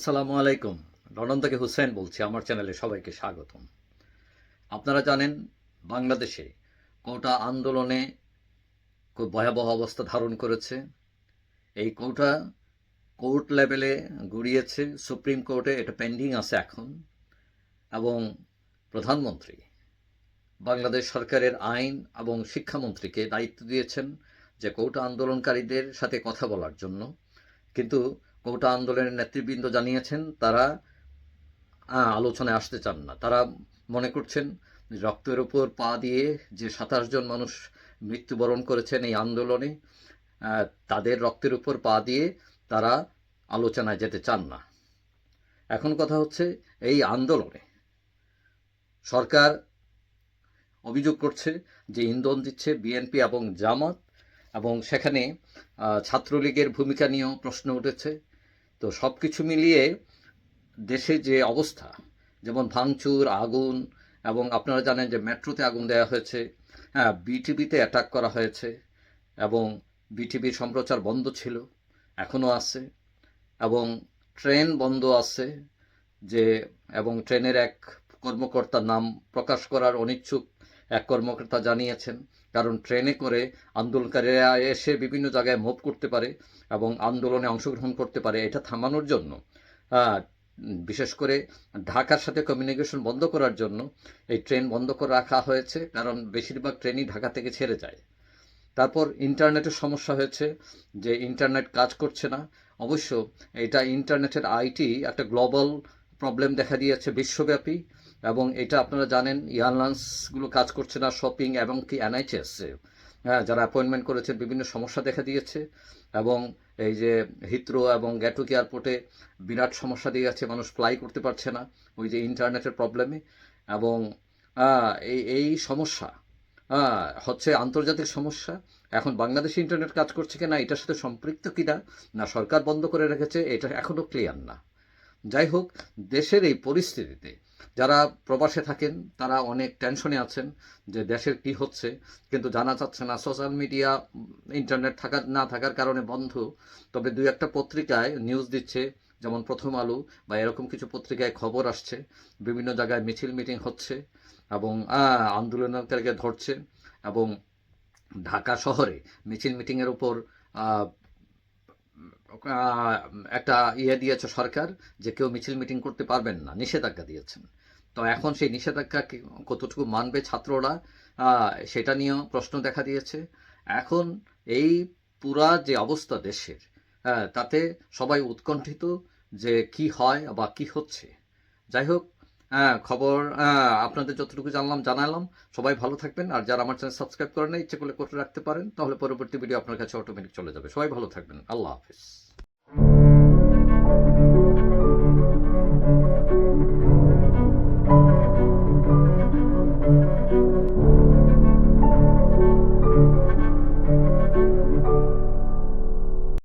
আসসালামু আলাইকুম। লন্ডন থেকে হুসেন বলছি, আমার চ্যানেলে সবাইকে স্বাগতম। আপনারা জানেন, বাংলাদেশে কোটা আন্দোলনে খুব ভয়াবহ অবস্থা ধারণ করেছে। এই কোটা কোর্ট লেভেলে গড়িয়েছে, সুপ্রিম কোর্টে এটা পেন্ডিং আছে এখন। এবং প্রধানমন্ত্রী, বাংলাদেশ সরকারের আইন এবং শিক্ষামন্ত্রীকে দায়িত্ব দিয়েছেন যে কোটা আন্দোলনকারীদের সাথে কথা বলার জন্য। কিন্তু কোটা আন্দোলনের নেতৃবৃন্দ জানিয়েছেন, তারা আলোচনায় আসতে চান না। তারা মনে করছেন, রক্তের উপর পা দিয়ে যে সাতাশ জন মানুষ মৃত্যুবরণ করেছেন এই আন্দোলনে তাদের রক্তের উপর পা দিয়ে তারা আলোচনায় যেতে চান না। এখন কথা হচ্ছে, এই আন্দোলনে সরকার অভিযোগ করছে যে ইন্ধন দিচ্ছে বিএনপি এবং জামাত এবং সেখানে ছাত্রলীগের ভূমিকা নিয়েও প্রশ্ন উঠেছে। তো সব কিছু মিলিয়ে দেশে যে অবস্থা, যেমন ভাঙচুর, আগুন এবং আপনারা জানেন যে মেট্রোতে আগুন দেওয়া হয়েছে হ্যাঁ বিটিভিতে অ্যাটাক করা হয়েছে এবং বিটিভির সম্প্রচার বন্ধ ছিল, এখনও আছে এবং ট্রেন বন্ধ আছে যে, এবং ট্রেনের এক কর্মকর্তার নাম প্রকাশ করার অনিচ্ছুক এক কর্মকর্তা জানিয়েছেন কারণ ট্রেনে করে আন্দোলনকারীরা এসে বিভিন্ন জায়গায় মুভ করতে পারে এবং আন্দোলনে অংশগ্রহণ করতে পারে, এটা থামানোর জন্য। বিশেষ করে ঢাকার সাথে কমিউনিকেশন বন্ধ করার জন্য এই ট্রেন বন্ধ করে রাখা হয়েছে, কারণ বেশিরভাগ ট্রেনই ঢাকা থেকে ছেড়ে যায়। তারপর ইন্টারনেটের সমস্যা হয়েছে যে ইন্টারনেট কাজ করছে না। অবশ্য এটা ইন্টারনেটের আইটি একটা গ্লোবাল প্রবলেম দেখা দিয়েছে, বিশ্বব্যাপী। এবং এটা আপনারা জানেন এয়ারলাইন্সগুলো কাজ করছে না শপিং এবং কি এনআইচিএস হ্যাঁ যারা অ্যাপয়েন্টমেন্ট করেছেন, বিভিন্ন সমস্যা দেখা দিয়েছে এবং এই যে হিথ্রো এবং গ্যাটুক এয়ারপোর্টে বিরাট সমস্যা দিয়ে যাচ্ছে, মানুষ ফ্লাই করতে পারছে না ওই যে ইন্টারনেটের প্রবলেমে এবং এই এই সমস্যা হচ্ছে আন্তর্জাতিক সমস্যা। এখন বাংলাদেশে ইন্টারনেট কাজ করছে কিনা, এটার সাথে সম্পৃক্ত কিনা, না সরকার বন্ধ করে রেখেছে, এটা এখনও ক্লিয়ার না। যাই হোক, দেশের এই পরিস্থিতিতে যারা প্রবাসে থাকেন, তারা অনেক টেনশনে আছেন যে দেশের কি হচ্ছে। কিন্তু জানা যাচ্ছে না, সোশ্যাল মিডিয়া, ইন্টারনেট থাকার না থাকার কারণে বন্ধ। তবে দুই একটা পত্রিকায় নিউজ দিচ্ছে, যেমন প্রথম আলো বা এরকম কিছু পত্রিকায় খবর আসছে। বিভিন্ন জায়গায় মিছিল মিটিং হচ্ছে এবং আন্দোলনকারীকে ধরছে এবং ঢাকা শহরে মিছিল মিটিংয়ের উপর একটা ইয়ে দিয়েছে সরকার যে কেউ মিছিল মিটিং করতে পারবেন না, নিষেধাজ্ঞা দিয়েছেন। তো এখন সেই নিষেধাজ্ঞা কতটুকু মানবে ছাত্ররা সেটা নিয়েও প্রশ্ন দেখা দিয়েছে। এখন এই পুরা যে অবস্থা দেশের তাতে সবাই উৎকণ্ঠিত যে কি হয় বা কি হচ্ছে। যাই হোক খবর আপনাদের যতটুকু জানলাম, জানালাম। সবাই ভালো থাকবেন, আর যারা আমার চ্যানেল সাবস্ক্রাইব করেন না ইচ্ছে করলে করে রাখতে পারেন, তাহলে পরবর্তী ভিডিও আপনার কাছে অটোমেটিক চলে যাবে। সবাই ভালো থাকবেন। আল্লাহ হাফিজ।